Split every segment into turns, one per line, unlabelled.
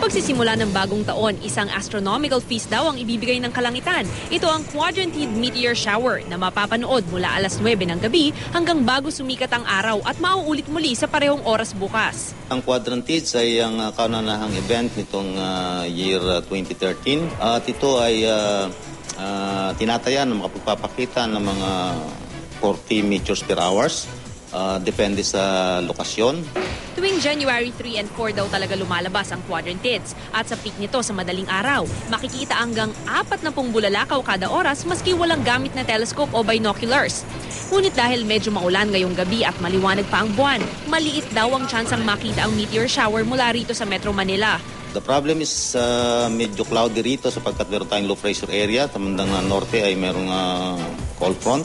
pagsisimula ng bagong taon, isang astronomical feast daw ang ibibigay ng kalangitan. Ito ang Quadrantid Meteor Shower na mapapanood mula alas 9 ng gabi hanggang bago sumikat ang araw at mauulit muli sa parehong oras bukas.
Ang Quadrantids ay ang uh, kaunanahang event nitong uh, year uh, 2013 at ito ay uh, uh, tinatayan na makapagpapakita ng mga 40 meters per hours. Uh, depende sa lokasyon.
Tuwing January 3 and 4 daw talaga lumalabas ang quadrantids at sa peak nito sa madaling araw, makikita hanggang apat na pong bulalakaw kada oras maski walang gamit na telescope o binoculars. Ngunit dahil medyo maulan ngayong gabi at maliwanag pa ang buwan, maliit daw ang tsansang makita ang meteor shower mula rito sa Metro Manila.
The problem is uh, medyo cloudy rito sapagkat meron tayong low pressure area. Tamandang uh, norte ay merong uh, cold front.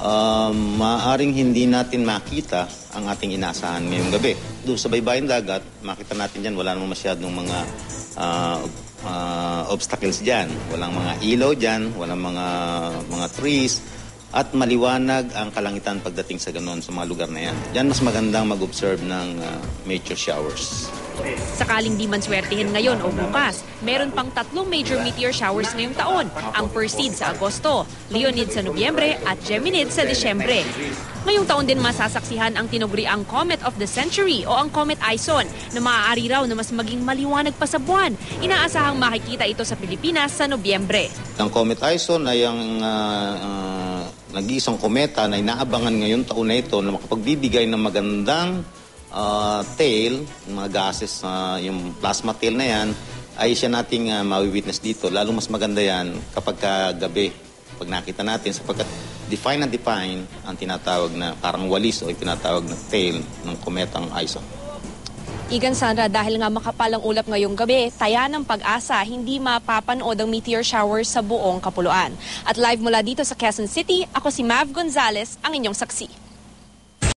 Uh, maaring hindi natin makita ang ating inasahan ngayong gabi. Doon sa baybayin dagat, makita natin dyan, wala namang masyadong mga uh, uh, obstacles dyan. Walang mga ilaw dyan, walang mga, mga trees, at maliwanag ang kalangitan pagdating sa ganon sa mga lugar na yan. Diyan mas magandang mag-observe ng uh, meteor showers.
Sakaling di man swertihin ngayon o bukas, meron pang tatlong major meteor showers ngayong taon. Ang Perseid sa Agosto, Leonid sa Nobyembre at Geminid sa Disyembre. Ngayong taon din masasaksihan ang tinugriang Comet of the Century o ang Comet Ison na maaari raw na mas maging maliwanag pa sa buwan. Inaasahang makikita ito sa Pilipinas sa Nobyembre.
Ang Comet Ison ay ang uh, uh, nag-iisang kometa na inaabangan ngayon taon na ito na makapagbibigay ng magandang uh, tail, mga gases, uh, yung plasma tail na yan, ay siya nating uh, mawi-witness dito. Lalo mas maganda yan kapag gabi, pag nakita natin, sapagkat define and define ang tinatawag na parang walis o tinatawag na tail ng kometang Ison.
Igan Sandra, dahil nga makapal ang ulap ngayong gabi, taya ng pag-asa, hindi mapapanood ang meteor shower sa buong kapuluan. At live mula dito sa Quezon City, ako si Mav Gonzalez, ang inyong saksi.